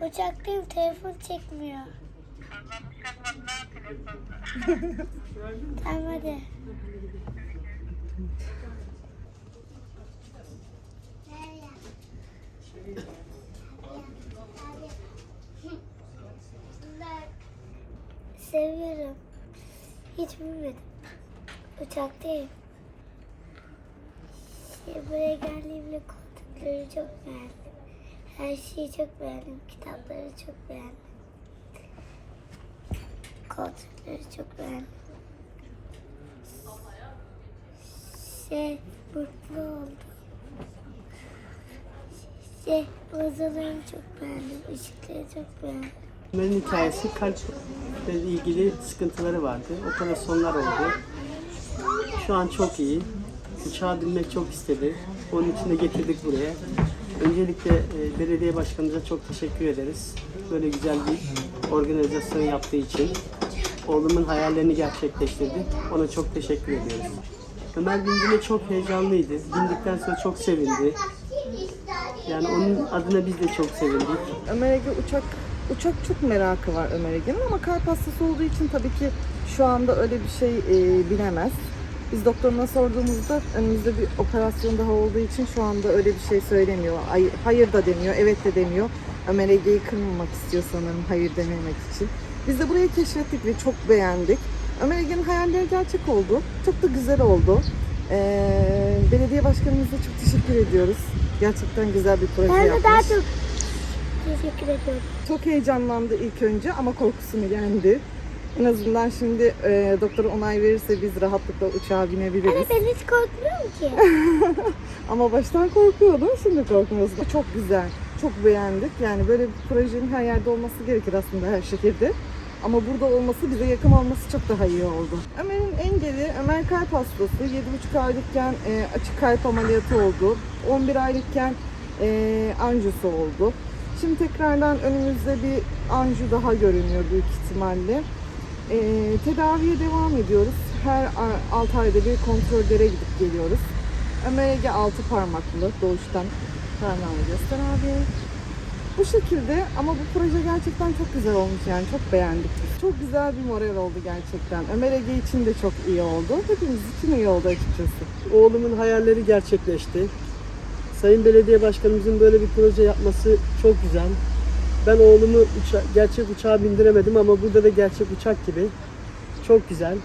Uçaktayım telefon çekmiyor. tamam hadi. Seviyorum. Hiç bilmedim. Uçaktayım. Şey, buraya geldiğimde koltukları çok beğendim. Her şeyi çok beğendim. Kitapları çok beğendim. Koltukları çok beğendim. Şey, mutlu oldum. Şey, manzaralarını çok beğendim. Işıkları çok beğendim. Ömer'in hikayesi kalple ilgili sıkıntıları vardı. Operasyonlar oldu. Şu an çok iyi. Uçağa binmek çok istedi. Onun için de getirdik buraya. Öncelikle e, belediye başkanımıza çok teşekkür ederiz. Böyle güzel bir organizasyon yaptığı için. Oğlumun hayallerini gerçekleştirdi. Ona çok teşekkür ediyoruz. Ömer bindiğinde çok heyecanlıydı. Bindikten sonra çok sevindi. Yani onun adına biz de çok sevindik. Ömer Ege uçak uçak çok merakı var Ömer Ege'nin ama kalp hastası olduğu için tabii ki şu anda öyle bir şey e, bilemez. Biz doktoruna sorduğumuzda önümüzde bir operasyon daha olduğu için şu anda öyle bir şey söylemiyor. Ay, hayır da demiyor, evet de demiyor. Ömer Ege'yi kırmamak istiyor sanırım hayır dememek için. Biz de burayı keşfettik ve çok beğendik. Ömer Ege'nin hayalleri gerçek oldu. Çok da güzel oldu. Ee, belediye başkanımıza çok teşekkür ediyoruz. Gerçekten güzel bir proje Ben de yapmış. daha çok teşekkür ediyorum. Çok heyecanlandı ilk önce ama korkusunu yendi. En azından şimdi e, doktor onay verirse biz rahatlıkla uçağa binebiliriz. Anne ben hiç korkmuyorum ki. Ama baştan korkuyordum, şimdi korkmuyorsun. Çok güzel, çok beğendik. Yani böyle bir projenin her yerde olması gerekir aslında her şehirde. Ama burada olması, bize yakın olması çok daha iyi oldu. Ömer'in engeli, Ömer kalp hastası. 7,5 aylıkken e, açık kalp ameliyatı oldu. 11 aylıkken e, anjusu oldu. Şimdi tekrardan önümüzde bir anju daha görünüyor büyük ihtimalle. E, tedaviye devam ediyoruz. Her 6 ayda bir kontrollere gidip geliyoruz. Ege altı parmaklı doğuştan parmağını göster abi. Bu şekilde ama bu proje gerçekten çok güzel olmuş yani çok beğendik. Çok güzel bir moral oldu gerçekten. Ömer Ege için de çok iyi oldu. Hepimiz için iyi oldu açıkçası. Oğlumun hayalleri gerçekleşti. Sayın Belediye Başkanımızın böyle bir proje yapması çok güzel. Ben oğlumu uça- gerçek uçağa bindiremedim ama burada da gerçek uçak gibi. Çok güzel.